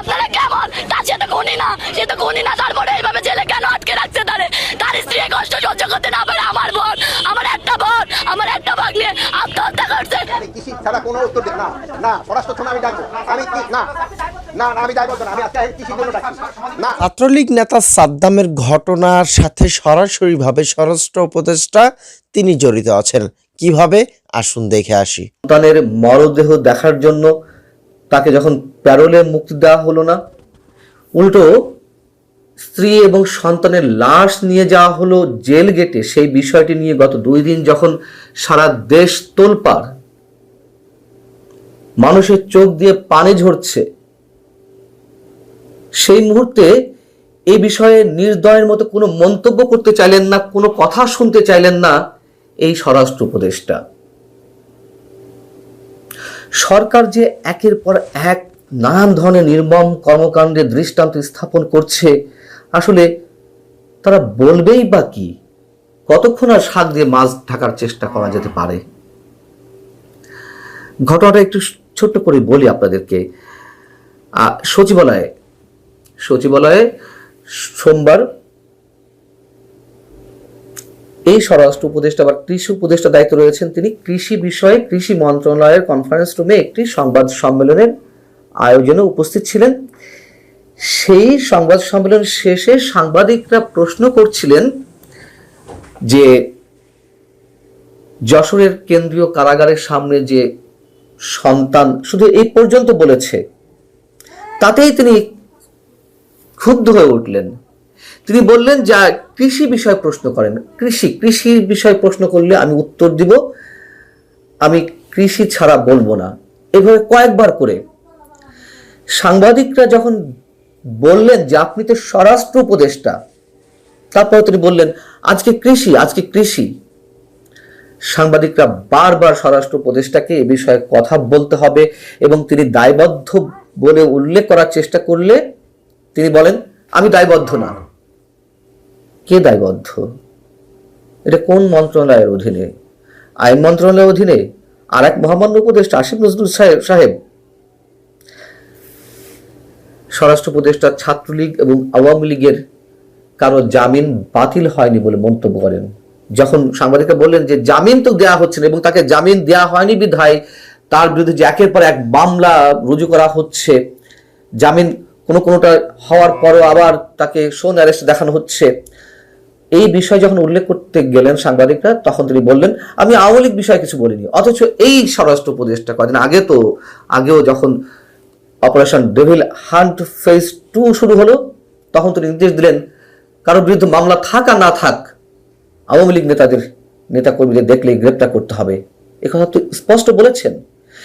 আপনারা কেমন? তার সে তো খুনি না। সে তো খুনি না তারপরে এইভাবে জেলে কেন আটকে রাখছে তারে? তার স্ত্রী কষ্ট সহ্য করতে না পারে আমার বোন আমার একটা বোন আমার একটা ভাগ নিয়ে আত্মহত্যা করছে। কৃষি ছাড়া কোনো উত্তর দেব না। না পররাষ্ট্র আমি ডাকবো। আমি কি না না না আমি ডাকবো না। আমি আজকে কৃষির জন্য ডাকছি? না। ছাত্রলীগ নেতা সাদ্দামের ঘটনার সাথে সরাসরিভাবে স্বরাষ্ট্র উপদেষ্টা তিনি জড়িত আছেন। কীভাবে? আসুন দেখে আসি। সন্তানের মরদেহ দেখার জন্য তাকে যখন প্যারোলে মুক্তি দেওয়া হলো না, উল্টো স্ত্রী এবং সন্তানের লাশ নিয়ে যাওয়া হলো জেল গেটে। সেই বিষয়টি নিয়ে গত দুই দিন যখন সারা দেশ তোলপাড়, মানুষের চোখ দিয়ে পানি ঝরছে, সেই মুহূর্তে এই বিষয়ে নির্দয়ের মতো কোনো মন্তব্য করতে চাইলেন না, কোনো কথা শুনতে চাইলেন না এই স্বরাষ্ট্র উপদেষ্টা। সরকার যে একের পর এক নানান ধরনের নির্মম কর্মকাণ্ডের দৃষ্টান্ত স্থাপন করছে, আসলে তারা বলবেই বা কি? কতক্ষণ আর শাক দিয়ে মাছ ঢাকার চেষ্টা করা যেতে পারে? ঘটনাটা একটু ছোট্ট করে বলি আপনাদেরকে। সচিবালয়ে সচিবালয়ে সোমবার এই স্বরাষ্ট্র উপদেষ্টা বা কৃষি উপদেষ্টা দায়িত্ব রয়েছেন তিনি কৃষি বিষয়ে কৃষি মন্ত্রণালয়ের কনফারেন্স রুমে একটি সংবাদ সম্মেলনের আয়োজনে উপস্থিত ছিলেন। সেই সংবাদ সম্মেলন শেষে সাংবাদিকরা প্রশ্ন করছিলেন যে যশোরের কেন্দ্রীয় কারাগারের সামনে যে সন্তান শুধু এই পর্যন্ত বলেছে, তাতেই তিনি ক্ষুব্ধ হয়ে উঠলেন। তিনি বললেন, যা কৃষি বিষয়ে প্রশ্ন করেন, কৃষি, কৃষির বিষয়ে প্রশ্ন করলে আমি উত্তর দিব। আমি কৃষি ছাড়া বলব না। এভাবে কয়েকবার করে সাংবাদিকরা যখন বললেন যে আপনি তো স্বরাষ্ট্র উপদেষ্টা তারপরে তিনি বললেন, আজকে কৃষি আজকে কৃষি। সাংবাদিকরা বারবার স্বরাষ্ট্র উপদেষ্টাকে এ বিষয়ে কথা বলতে হবে এবং তিনি দায়বদ্ধ বলে উল্লেখ করার চেষ্টা করলে তিনি বলেন, আমি দায়বদ্ধ না। কে দায়বদ্ধ? এটা কোন মন্ত্রণালয়ের অধীনে? আইন মন্ত্রণালয়ের অধীনে? আর এক মহামান্য উপদেষ্টা আসিফ নজরুল সাহেব সাহেব? স্বরাষ্ট্র উপদেষ্টা, ছাত্রলীগ এবং আওয়ামী লীগের কারও জামিন বাতিল হয়নি বলে মন্তব্য করেন। যখন সাংবাদিকরা বললেন যে জামিন তো দেওয়া হচ্ছে না এবং তাকে জামিন দেওয়া হয়নি বিধায়, তার বিরুদ্ধে যে একের পর এক মামলা রুজু করা হচ্ছে, জামিন কোনো কোনোটা হওয়ার পরও আবার তাকে সোন অ্যারেস্ট দেখানো হচ্ছে এই বিষয় যখন উল্লেখ করতে গেলেন সাংবাদিকরা, তখন তিনি বললেন, আমি আওয়ামী লীগ বিষয়ে কিছু বলিনি, অথচ এই স্বরাষ্ট্র উপদেষ্টা কদিন আগে তো, আগেও যখন operation devil hunt phase two শুরু হলো, তখন তিনি নির্দেশ দিলেন, কারোর বিরুদ্ধে মামলা থাক আর না থাক, আওয়ামী লীগ নেতাদের নেতা কর্মীদের দেখলেই গ্রেপ্তার করতে হবে। এ কথা তো স্পষ্ট বলেছেন।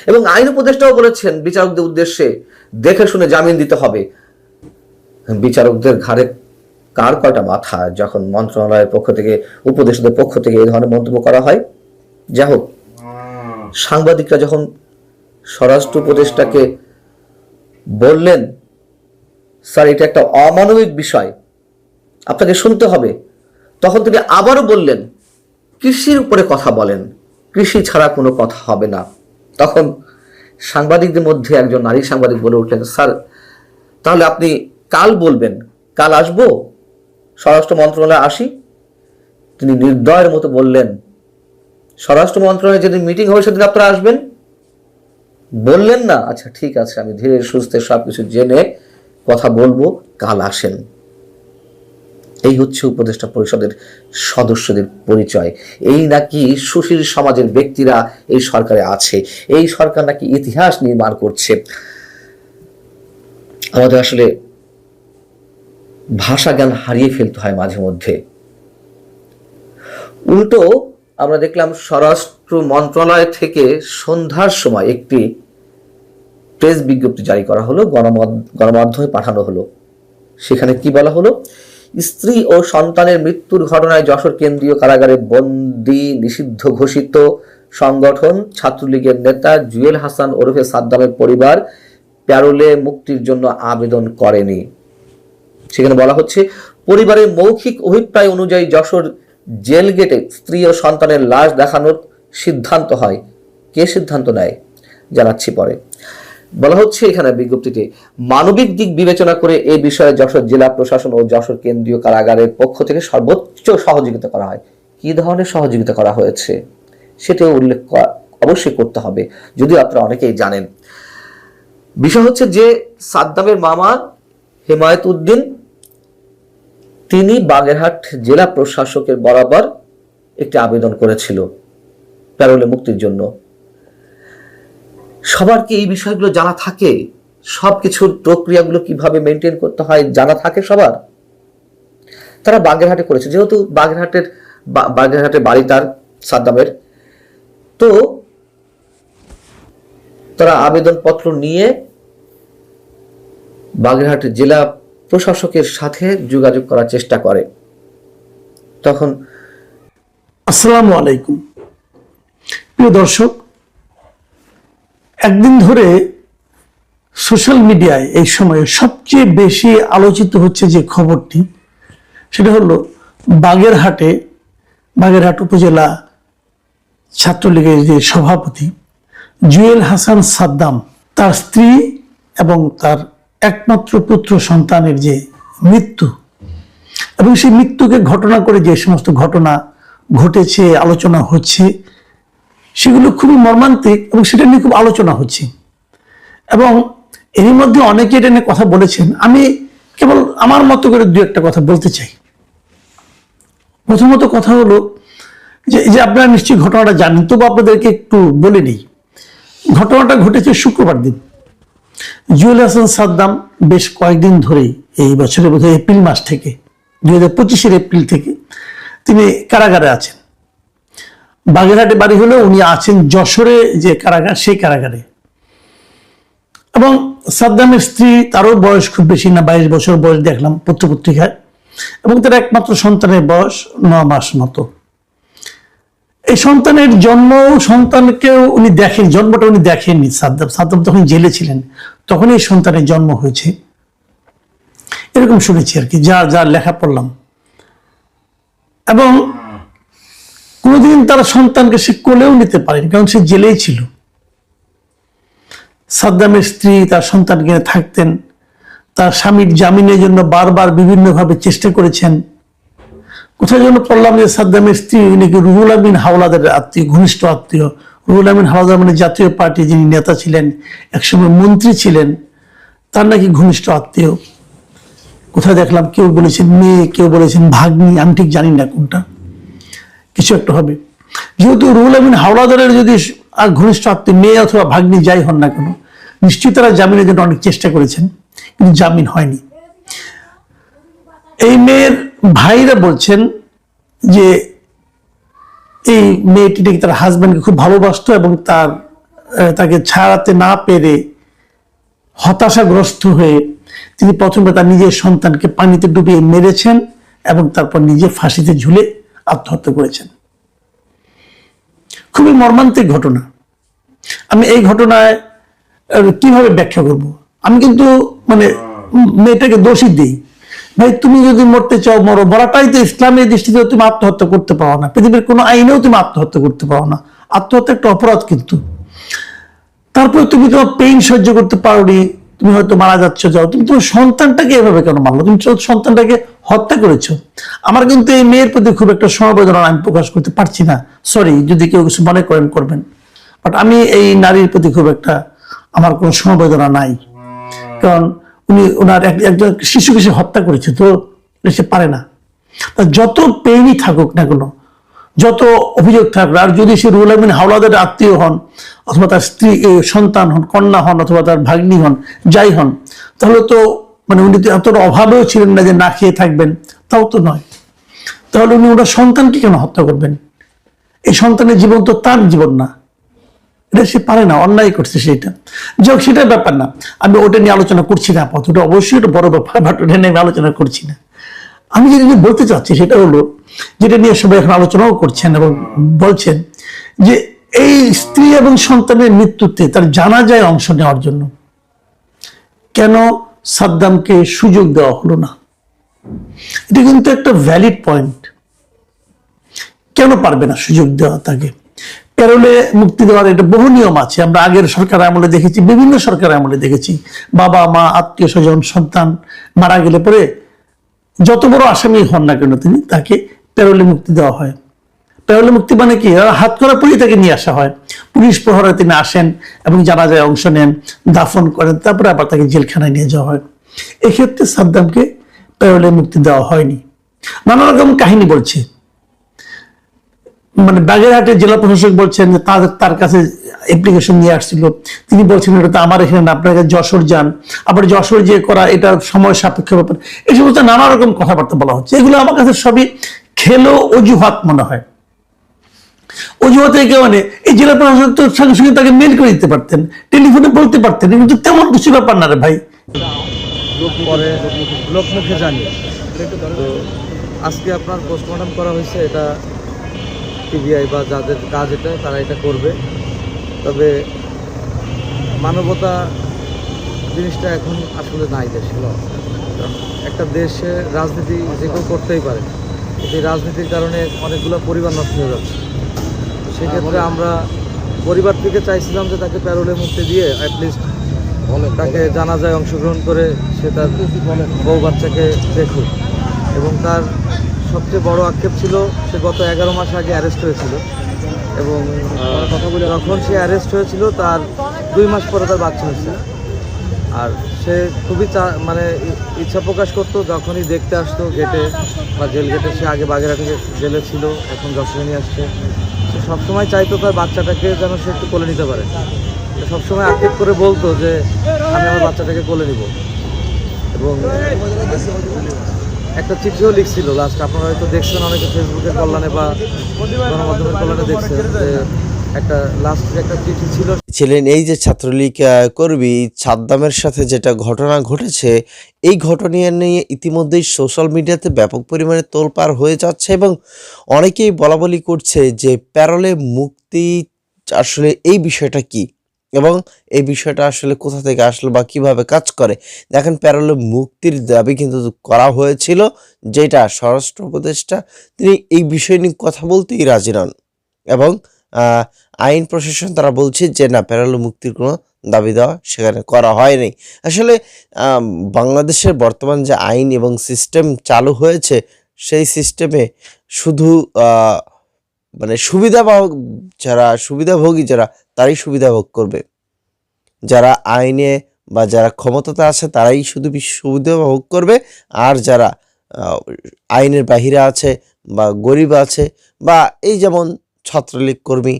এবং আইন উপদেষ্টাও বলেছেন, বিচারকদের উদ্দেশ্যে দেখে শুনে জামিন দিতে হবে। বিচারকদের ঘাড়ে কার কয়টা মাথা যখন মন্ত্রণালয়ের পক্ষ থেকে, উপদেষ্টাদের পক্ষ থেকে এই ধরনের মন্তব্য করা হয়? যাই হোক, সাংবাদিকরা যখন স্বরাষ্ট্র উপদেষ্টাকে বললেন, স্যার, এটা একটা অমানবিক বিষয়, আপনাকে শুনতে হবে। তখন তিনি আবারও বললেন, কৃষির উপরে কথা বলেন, কৃষি ছাড়া কোনো কথা হবে না। তখন সাংবাদিকদের মধ্যে একজন নারী সাংবাদিক বলে উঠলেন, স্যার, তাহলে আপনি কাল বলবেন, কাল আসব? স্বরাষ্ট্র মন্ত্রণালয়ে আসি। তিনি নির্দয়ের মতো বললেন, স্বরাষ্ট্র মন্ত্রণালয়ে যেদিন মিটিং হবে সেদিন আপনারা আসবেন? বললেন না আচ্ছা ঠিক আছে, আমি ধীরে সুস্থে সব কিছু জেনে কথা বলব, কাল আসেন। এই হচ্ছে উপদেষ্টা পরিষদের সদস্যদের পরিচয়। এই নাকি সুশীল সমাজের ব্যক্তিরা এই সরকারে আছে। এই সরকার নাকি ইতিহাস নির্মাণ করছে। আমাদের আসলে ভাষা জ্ঞান হারিয়ে ফেলতে হয় মাঝে মধ্যে। উল্টো আমরা দেখলাম স্বরাষ্ট্র মন্ত্রণালয় থেকে সন্ধ্যার সময় একটি প্রেস বিজ্ঞপ্তি জারি করা হলো, গণমাধ- গণমাধ্যমে পাঠানো হলো। সেখানে কি বলা হলো? স্ত্রী ও সন্তানের মৃত্যুর ঘটনায় যশোর কেন্দ্রীয় কারাগারে বন্দি, নিষিদ্ধ ঘোষিত সংগঠন, ছাত্রলীগের নেতা জুয়েল হাসান ওরফে সাদ্দামের পরিবার প্যারোলে মুক্তির জন্য আবেদন করেনি। সেখানে বলা হচ্ছে, পরিবারের মৌখিক অভিপ্রায় অনুযায়ী যশোর জেল গেটে স্ত্রী ও সন্তানের লাশ দেখানোর সিদ্ধান্ত হয়। কে সিদ্ধান্ত নেয়? জানাচ্ছি পরে। বলা হচ্ছে এখানে বিজ্ঞপ্তিতে, মানবিক দিক বিবেচনা করে এই বিষয়ে যশোর জেলা প্রশাসন ও যশোর কেন্দ্রীয় কারাগারের পক্ষ থেকে সর্বোচ্চ সহযোগিতা করা হয়। কি ধরনের সহযোগিতা করা হয়েছে? সেটাও উল্লেখ অবশ্যই করতে হবে, যদিও আপনারা অনেকেই জানেন। বিষয় হচ্ছে যে সাদ্দামের মামা হেমায়ত উদ্দিন তিনি বাগেরহাট জেলা প্রশাসকের বরাবর একটি আবেদন করেছিল প্যারোলে মুক্তির জন্য। সবার কি এই বিষয়গুলো জানা থাকে? সব কিছুর প্রক্রিয়াগুলো কীভাবে মেনটেন করতে হয় জানা থাকে সবার? তারা বাগেরহাটে করেছে। যেহেতু বাগেরহাটের বা- বাগেরহাটের বাড়ি তার, সাদ্দামের। তো তারা আবেদনপত্র নিয়ে বাগেরহাট জেলা প্রশাসকের সাথে যোগাযোগ করার চেষ্টা করে। তখন আসসালামু আলাইকুম। প্রিয় দর্শক, একদিন ধরে সোশ্যাল মিডিয়ায় এই সময়ে সবচেয়ে বেশি আলোচিত হচ্ছে যে খবরটি, সেটা হলো বাগেরহাটে, বাগেরহাট উপজেলা ছাত্রলীগের যে সভাপতি জুয়েল হাসান সাদ্দাম, তার স্ত্রী এবং তার একমাত্র পুত্র সন্তানের যে মৃত্যু এবং সেই মৃত্যুকে ঘটনা করে যে সমস্ত ঘটনা ঘটেছে, আলোচনা হচ্ছে, সেগুলো খুবই মর্মান্তিক এবং সেটা নিয়ে খুব আলোচনা হচ্ছে। এবং এরই মধ্যে অনেকে এটা নিয়ে কথা বলেছেন। আমি কেবল আমার মতো করে দু একটা কথা বলতে চাই। প্রথমত কথা হলো যে, এই যে আপনারা নিশ্চয়ই ঘটনাটা জানেন, তবু আপনাদেরকে একটু বলে নিই। ঘটনাটা ঘটেছে শুক্রবার দিন। জুয়েল হাসান সাদ্দাম বেশ কয়েকদিন ধরেই এই বছরের বোধহয় এপ্রিল মাস থেকে দুই হাজার পঁচিশের এপ্রিল থেকে তিনি কারাগারে আছেন। বাগেরহাটে বাড়ি হলেও উনি আছেন যশোরে যে কারাগার, সেই কারাগারে। এবং সাদ্দামের স্ত্রী, তারও বয়স খুব বেশি না, বাইশ বছর বয়স দেখলাম, পত্রপত্রিকায়। এবং তার একমাত্র সন্তানের বয়স ন মাস মতো। এই সন্তানের জন্ম, সন্তানকেও উনি দেখেন, জন্মটা উনি দেখেননি। সাদ্দাম সাদ্দাম তখন জেলে ছিলেন। তখন এই সন্তানের জন্ম হয়েছে। এরকম শুনেছি আর কি, যা যা লেখা পড়লাম। এবং কোনোদিন তারা সন্তানকে সে কোলেও নিতে পারেনি, কারণ সে জেলেই ছিল। সাদ্দামের স্ত্রী তার সন্তানকে থাকতেন। তার স্বামীর জামিনের জন্য বারবার বিভিন্নভাবে চেষ্টা করেছেন। কোথায় যেন পড়লাম যে সাদ্দামের স্ত্রী নাকি রুহুল আমিন হাওলাদের আত্মীয়, ঘনিষ্ঠ আত্মীয়? রুহুল আমিন হাওলাদার মানে জাতীয় পার্টি যিনি নেতা ছিলেন, একসময় মন্ত্রী ছিলেন, তার নাকি ঘনিষ্ঠ আত্মীয়। কোথায় দেখলাম কেউ বলেছেন মেয়ে, কেউ বলেছেন ভাগ্নি, আমি ঠিক জানি না কোনটা। কিছু একটা হবে। যেহেতু রুহুল আমিন হাওলাদারের যদি আর ঘনিষ্ঠ আত্মীয়, মেয়ে অথবা ভাগ্নি যাই হন না কেন, নিশ্চয়ই তারা জামিনের জন্য অনেক চেষ্টা করেছেন, কিন্তু জামিন হয়নি। এই মেয়ের ভাইরা বলছেন যে এই মেয়েটি নাকি তার হাজব্যান্ডকে খুব ভালোবাসতো এবং তার তাকে ছাড়াতে না পেরে হতাশাগ্রস্ত হয়ে তিনি প্রথমে তার নিজের সন্তানকে পানিতে ডুবিয়ে মেরেছেন এবং তারপর নিজে ফাঁসিতে ঝুলে আত্মহত্যা করেছেন। খুবই মর্মান্তিক ঘটনা। আমি এই ঘটনায় কীভাবে ব্যাখ্যা করব? আমি কিন্তু মানে মেয়েটাকে দোষী দিই। ভাই, তুমি যদি মরতে চাও, মরো। মরাটাই তো ইসলামের দৃষ্টিতে তুমি আত্মহত্যা করতে পারো না। পৃথিবীর কোনো আইনেও তুমি আত্মহত্যা করতে পারো না। আত্মহত্যা একটা অপরাধ কিন্তু। তারপর তুমি তোমার পেইন সহ্য করতে পারোনি। তুমি হয়তো মারা যাচ্ছ, যাও। তুমি তোমার সন্তানটাকে এভাবে কেন মারলো? তুমি সন্তানটাকে হত্যা করেছ। আমার কিন্তু এই মেয়ের প্রতি খুব একটা সমবেদনা আমি প্রকাশ করতে পারছি না। সরি যদি কেউ কিছু মনে করেন, করবেন। বাট আমি এই নারীর প্রতি খুব একটা আমার কোনো সমবেদনা নাই। কারণ উনি ওনার এক- একজন শিশুকে সে হত্যা করেছে, তো সে পারে না। যত পেইনই থাকুক না কোনো, যত অভিযোগ থাকবে আর যদি সে রুহুল আমিন হাওলাদের আত্মীয় হন, অথবা তার স্ত্রী সন্তান হন, কন্যা হন, অথবা তার ভাগ্নি হন, যাই হন, তাহলে তো মানে উনি তো এতটা অভাবেও ছিলেন না যে না খেয়ে থাকবেন, তাও তো নয়। তাহলে উনি ওনার সন্তানকে কেন হত্যা করবেন? এই সন্তানের জীবন তো তার জীবন না। এটা সে পারে না, অন্যায় করছে সেটা। যাই সেটার ব্যাপার না। আমি ওটা নিয়ে আলোচনা করছি না আপাতত ওটা অবশ্যই একটা বড় ব্যাপার, বাট ওটা নিয়ে আমি আলোচনা করছি না। আমি যেটা নিয়ে বলতে চাচ্ছি সেটা হলো, যেটা নিয়ে সবাই এখন আলোচনাও করছেন এবং বলছেন যে এই স্ত্রী এবং সন্তানের মৃত্যুতে তার জানা যায় অংশ নেওয়ার জন্য কেন সাদ্দামকে সুযোগ দেওয়া হলো না? এটা কিন্তু একটা ভ্যালিড পয়েন্ট কেন পারবে না সুযোগ দেওয়া তাকে? প্যারোলে মুক্তি দেওয়ার এটা বহু নিয়ম আছে। আমরা আগের সরকার আমলে দেখেছি, বিভিন্ন সরকার আমলে দেখেছি। বাবা, মা, আত্মীয় স্বজন, সন্তান মারা গেলে পরে যত বড় আসামি হন না কেন তিনি, তাকে প্যারোলে মুক্তি দেওয়া হয়। প্যারোলে মুক্তি মানে কি? হাত করা পরেই তাকে নিয়ে আসা হয়। পুলিশ প্রহরে তিনি আসেন এবং জানাজায় অংশ নেন, দাফন করেন, তারপরে আবার তাকে জেলখানায় নিয়ে যাওয়া হয়। এক্ষেত্রে সাদ্দামকে প্যারোলে মুক্তি দেওয়া হয়নি। নানা রকম কাহিনী বলছে। মানে বাগেরহাটের জেলা প্রশাসক বলছেন যে তার তার কাছে অ্যাপ্লিকেশন নিয়ে আসছিল। তিনি বলছেন এটা তো আমার এখানে না, আপনার কাছে যশোর যান। আবার যশোর যে করা, এটা সময় সাপেক্ষ ব্যাপার। এই সমস্ত নানা রকম কথাবার্তা বলা হচ্ছে। এগুলো আমার কাছে সবই খেলো অজুহাত মনে হয়। অজুহাত মানে এই জেলা প্রশাসক তো সঙ্গে সঙ্গে তাকে মেল করে দিতে পারতেন, টেলিফোনে বলতে পারতেন। কিন্তু তেমন কিছু ব্যাপার না রে ভাই। আজকে আপনার পোস্টমর্টম করা হয়েছে, এটা টিভিআই বা যাদের কাজ এটা তারা এটা করবে। তবে মানবতা জিনিসটা এখন আসলে নাই দেশে একটা দেশে রাজনীতি যে কেউ করতেই পারে কিন্তু এই রাজনীতির কারণে অনেকগুলো পরিবার নষ্ট হয়ে যাচ্ছে। তো সেক্ষেত্রে আমরা পরিবার থেকে চাইছিলাম যে তাকে প্যারোলে মুক্তি দিয়ে অ্যাটলিস্ট তাকে জানাজায় অংশগ্রহণ করে সে তার বউ বাচ্চাকে দেখুক। এবং তার সবচেয়ে বড় আক্ষেপ ছিল সে গত এগারো মাস আগে অ্যারেস্ট হয়েছিল। এবং আহ, যখন সে অ্যারেস্ট হয়েছিল তার দুই মাস পরে তার বাচ্চা হয়েছে। আর সে খুবই চা মানে ইচ্ছা প্রকাশ করতো যখনই দেখতে আসতো গেটে বা জেল গেটে সে আগে বাগেরহাটে গে- জেলে ছিল এখন যশোরে নিয়ে আসছে। সে সবসময় চাইতো তার বাচ্চাটাকে যেন সে একটু কোলে নিতে পারে। সবসময় আক্ষেপ করে বলতো যে আমি আমার বাচ্চাটাকে কোলে নিব। এবং একটা চিঠিও লিখছিল লাস্ট আপনারা হয়তো দেখছেন অনেকে ফেসবুকের কল্যাণে বা গণমাধ্যমের কল্যাণে দেখছেন যে একটা লাস্ট একটা চিঠি ছিল। ছিলেন এই যে ছাত্রলীগ কর্মী সাদ্দামের সাথে যেটা ঘটনা ঘটেছে, এই ঘটনা নিয়ে ইতিমধ্যেই সোশ্যাল মিডিয়াতে ব্যাপক পরিমাণে তোলপাড় হয়ে যাচ্ছে এবং অনেকেই বলাবলি করছে যে প্যারলে মুক্তি, আসলে এই বিষয়টা কি? এবং এই বিষয়টা আসলে কোথা থেকে আসলো বা কীভাবে কাজ করে? দেখেন, প্যারোলে মুক্তির দাবি কিন্তু করা হয়েছিল, যেটা স্বরাষ্ট্র উপদেষ্টা তিনি এই বিষয় নিয়ে কথা বলতেই রাজি নন এবং আইন প্রশাসন তারা বলছে যে, না, প্যারালো মুক্তির কোনো দাবি দেওয়া সেখানে করা হয়নি। আসলে বাংলাদেশের বর্তমান যে আইন এবং সিস্টেম চালু হয়েছে, সেই সিস্টেমে শুধু মানে সুবিধাভোগ যারা, সুবিধাভোগী যারা তারাই সুবিধা ভোগ করবে। যারা আইনে বা যারা ক্ষমতাতে আছে, তারাই শুধু সুবিধা ভোগ করবে। আর যারা আইনের বাহিরে আছে বা গরিব আছে বা এই যেমন ছাত্রলীগ কর্মী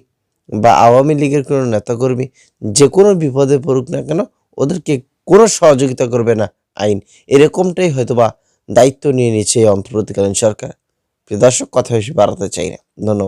বা আওয়ামী লীগের কোনো নেতাকর্মী যে কোনো বিপদে পড়ুক না কেন, ওদেরকে কোনো সহযোগিতা করবে না আইন। এরকমটাই হয়তো বা দায়িত্ব নিয়ে নিচ্ছে এই অন্তর্বর্তীকালীন সরকার। প্রিয় দর্শক, কথা বেশি বাড়াতে চাই না। ধন্যবাদ।